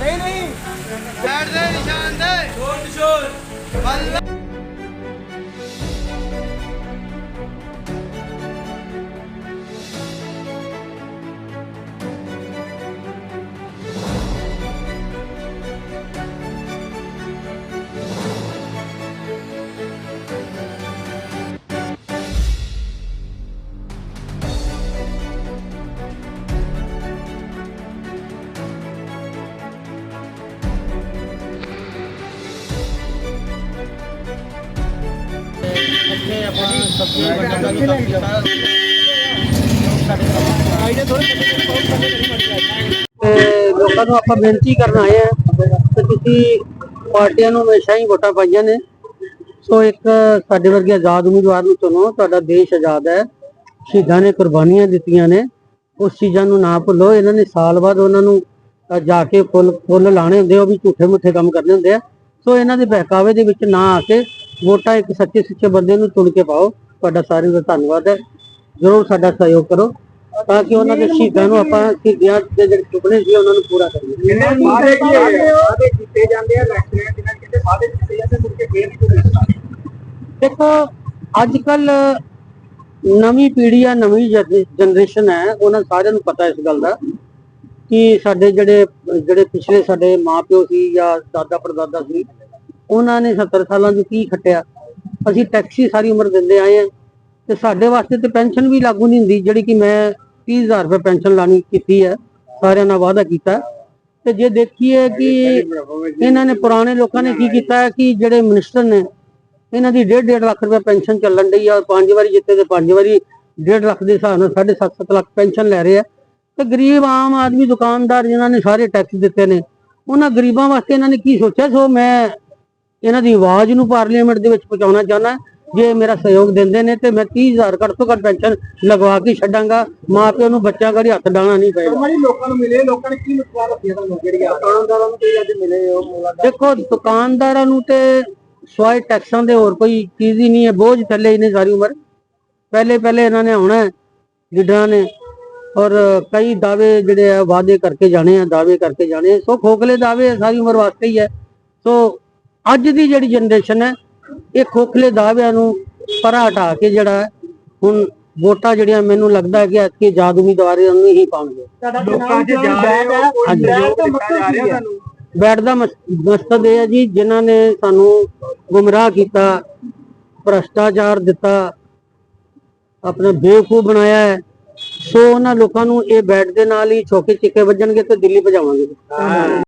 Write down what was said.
नहीं नहीं दर्द निशान दे छोड़ छोड़ ਇੱਥੇ ਆਪਾਂ ਸਬਜ਼ੀਆਂ ਵੰਡਣ ਦਾ ਵੀ ਕੰਮ ਕੀਤਾ ਆਈਡੀਆ ਥੋੜੇ ਬਹੁਤ ਸਾਡੇ ਕਰੀ ਮੜੀ ਤੇ ਲੋਕਾਂ ਨੂੰ ਆਪਾਂ ਬੇਨਤੀ ਕਰਨ ਆਏ ਆ ਕਿ ਤੁਸੀਂ ਪਾਰਟੀਆਂ ਨੂੰ ਹਮੇਸ਼ਾ ਹੀ ਵੋਟਾਂ ਪਾਈਆਂ ਨੇ। ਸੋ ਇੱਕ ਸਾਡੇ ਵਰਗੇ ਆਜ਼ਾਦ ਉਮੀਦਵਾਰ ਨੂੰ ਚੁਣੋ ਤੁਹਾਡਾ ਦੇਸ਼ ਆਜ਼ਾਦ ਹੈ ਸ਼ਹੀਦਾਂ ਨੇ ਕੁਰਬਾਨੀਆਂ ਦਿੱਤੀਆਂ ਨੇ ਉਸ ਚੀਜ਼ਾਂ ਨੂੰ ਨਾ ਭੁੱਲੋ ਇਹਨਾਂ ਨੇ ਸਾਲ ਬਾਅਦ ਉਹਨਾਂ ਨੂੰ ਜਾ ਕੇ ਫੁੱਲ ਫੁੱਲ ਲਾਣੇ ਹੁੰਦੇ ਆ, ਉਹ ਵੀ ਝੂਠੇ ਮੁੱਠੇ ਕੰਮ ਕਰਨੇ ਹੁੰਦੇ ਆ। ਸੋ ਇਹਨਾਂ ਦੇ ਬਹਿਕਾਵੇ ਦੇ ਵਿੱਚ ਨਾ ਆ ਕੇ ਵੋਟਾਂ ਇੱਕ ਸੱਚੇ ਸੁੱਚੇ ਬੰਦੇ ਨੂੰ ਚੁਣ ਕੇ ਪਾਓ। ਤੁਹਾਡਾ ਸਾਰਿਆਂ ਦਾ ਧੰਨਵਾਦ ਹੈ। ਜ਼ਰੂਰ ਸਾਡਾ ਸਹਿਯੋਗ ਕਰੋ। ਤਾਂ ਕਿ ਉਹਨਾਂ ਦੇ ਸ਼ਹੀਦਾਂ ਨੂੰ ਆਪਾਂ ਸ਼ਹੀਦਾਂ ਦੇ ਜਿਹੜੇ ਸੁਪਨੇ ਸੀ ਉਹਨਾਂ ਨੂੰ ਪੂਰਾ ਕਰੀਏ। ਵਾਅਦੇ ਕੀ ਵਾਅਦੇ ਕੀਤੇ ਜਾਂਦੇ ਆ? ਇਲੈਕਸ਼ਨਾਂ ਜਿਨ੍ਹਾਂ ਕਿਤੇ ਵਾਅਦੇ ਕੀਤੇ ਜਾਂਦੇ ਮੁੜ ਕੇ ਫੇਰ ਨਹੀਂ ਕੋਈ ਦੇਖੋ ਅੱਜ ਕੱਲ ਨਵੀਂ ਪੀੜ੍ਹੀ ਆ ਨਵੀਂ ਜਨਰੇਸ਼ਨ ਹੈ ਉਹਨਾਂ ਸਾਰਿਆਂ ਨੂੰ ਪਤਾ ਇਸ ਗੱਲ ਦਾ ਕਿ ਸਾਡੇ ਜਿਹੜੇ ਜਿਹੜੇ ਪਿਛਲੇ ਸਾਡੇ ਮਾਪਿਓ ਸੀ ਜਾਂ ਦਾਦਾ ਪੜਦਾਦਾ ਸੀ ਉਹਨਾਂ ਨੇ 70 ਸਾਲਾਂ ਚ ਕੀ ਖੱਟਿਆ। ਅਸੀਂ ਟੈਕਸੀ ਸਾਰੀ ਉਮਰ ਦਿੰਦੇ ਆਏ ਆ ਤੇ ਸਾਡੇ ਵਾਸਤੇ ਤੇ ਪੈਨਸ਼ਨ ਵੀ ਲਾਗੂ ਨਹੀਂ ਹੁੰਦੀ, ਜਿਹੜੀ ਕਿ ਮੈਂ 30000 ਰੁਪਏ ਪੈਨਸ਼ਨ ਲਾਣੀ ਕੀਤੀ ਹੈ, ਸਾਰਿਆਂ ਨਾਲ ਵਾਅਦਾ ਕੀਤਾ। ਤੇ ਜੇ ਦੇਖੀਏ ਕਿ ਇਹਨਾਂ ਨੇ ਪੁਰਾਣੇ ਲੋਕਾਂ ਨੇ ਕੀ ਕੀਤਾ ਕਿ ਜਿਹੜੇ ਮਿਨਿਸਟਰ ਨੇ, ਇਹਨਾਂ ਦੀ 1.5 ਲੱਖ ਰੁਪਏ ਪੈਨਸ਼ਨ ਚੱਲਣ ਡਈ ਆ ਔਰ ਪੰਜ ਵਾਰੀ ਜਿੱਤੇ ਤੇ ਪੰਜ ਵਾਰੀ 1.5 ਲੱਖ ਦੇ ਹਿਸਾਬ ਨਾਲ 7.5 ਲੱਖ ਪੈਨਸ਼ਨ ਲੈ ਰਹੇ ਆ। ਤੇ ਗਰੀਬ ਆਮ ਆਦਮੀ ਦੁਕਾਨਦਾਰ ਜਿਨ੍ਹਾਂ ਨੇ ਸਾਰੇ ਟੈਕਸ ਦਿੱਤੇ ਨੇ, ਉਹਨਾਂ ਗਰੀਬਾਂ ਵਾਸਤੇ ਇਹਨਾਂ ਨੇ ਕੀ ਸੋਚਿਆ? ਸੋ ਮੈਂ ਇਹਨਾਂ ਦੀ ਆਵਾਜ਼ ਨੂੰ ਪਾਰਲੀਮੈਂਟ ਦੇ ਵਿੱਚ ਪਹੁੰਚਾਉਣਾ ਚਾਹੁੰਦਾ ਜੇ ਮੇਰਾ ਸਹਿਯੋਗ ਦਿੰਦੇ ਨੇ ਤੇ ਮੈਂ 30000 ਘੱਟ ਤੋਂ ਘੱਟ ਪੈਨਸ਼ਨ ਲਗਵਾ ਕੇ ਛੱਡਾਂਗਾ। ਮਾਪਿਆਂ ਨੂੰ ਬੱਚਿਆਂ ਘੜੀ ਹੱਥ ਡਾਣਾ ਨਹੀਂ ਪਏਗਾ। ਮਾਰੀ ਲੋਕਾਂ ਨੂੰ ਮਿਲੇ ਲੋਕਾਂ ਨੇ ਕੀ ਮੁਸਕਰਾ ਰੱਖਿਆ ਤੁਹਾਨੂੰ ਜਿਹੜੀ ਆ? ਦੁਕਾਨਦਾਰਾਂ ਨੂੰ ਕੋਈ ਅੱਜ ਮਿਲੇ ਉਹ ਮੁਲਾਕਾਤ ਦੇਖੋ ਦੁਕਾਨਦਾਰਾਂ ਨੂੰ ਤੇ ਸਵਾਏ ਟੈਕਸਾਂ ਦੇ ਹੋਰ ਕੋਈ ਚੀਜ਼ ਹੀ ਨਹੀਂ ਹੈ ਬੋਝ ਥੱਲੇ ਹੀ ਨੇ ਸਾਰੀ ਉਮਰ। ਪਹਿਲੇ ਪਹਿਲੇ ਇਹਨਾਂ ਨੇ ਆਉਣਾ ਹੈ ਲੀਡਰਾਂ ਨੇ ਔਰ ਕਈ ਦਾਅਵੇ ਜਿਹੜੇ ਆ ਵਾਅਦੇ ਕਰਕੇ ਜਾਣੇ ਆ ਦਾਅਵੇ ਕਰਕੇ ਜਾਣੇ। ਸੋ ਖੋਖਲੇ ਦਾਅਵੇ ਸਾਰੀ ਉਮਰ ਵਾਸਤੇ ਹੀ ਹੈ। ਸੋ ਅੱਜ ਦੀ ਜਿਹੜੀ ਜਨਰੇਸ਼ਨ ਹੈ ਇਹ ਖੋਖਲੇ ਦਾਅਵਿਆਂ ਨੂੰ ਪਰਾਂ ਹਟਾ ਕੇ ਜਿਹੜਾ ਹੁਣ ਵੋਟਾਂ ਜਿਹੜੀਆਂ ਮੈਨੂੰ ਲੱਗਦਾ ਹੈ ਕਿ ਐਤਕੀ ਆਜ਼ਾਦ ਉਮੀਦਵਾਰਾਂ ਨੂੰ ਹੀ ਪਾਉਣਗੇ। ਲੋਕਾਂ 'ਚ ਜਾ ਰਹੇ ਹੋ ਹਾਂਜੀ। ਬੈਠ ਦਾ ਮਕਸਦ ਇਹ ਹੈ ਜੀ ਜਿਨ੍ਹਾਂ ਨੇ ਸਾਨੂੰ ਗੁੰਮਰਾਹ ਕੀਤਾ ਭ੍ਰਸ਼ਟਾਚਾਰ ਦਿੱਤਾ ਆਪਣਾ ਬੇਵਕੂਫ ਬਣਾਇਆ ਹੈ ਸੋ ਉਹਨਾਂ ਲੋਕਾਂ ਨੂੰ ਇਹ ਬੈਠ ਦੇ ਨਾਲ ਹੀ ਛੋਕੇ ਚਿੱਕੇ ਵੱਜਣਗੇ ਤੇ ਦਿੱਲੀ ਭਜਾਵਾਂਗੇ।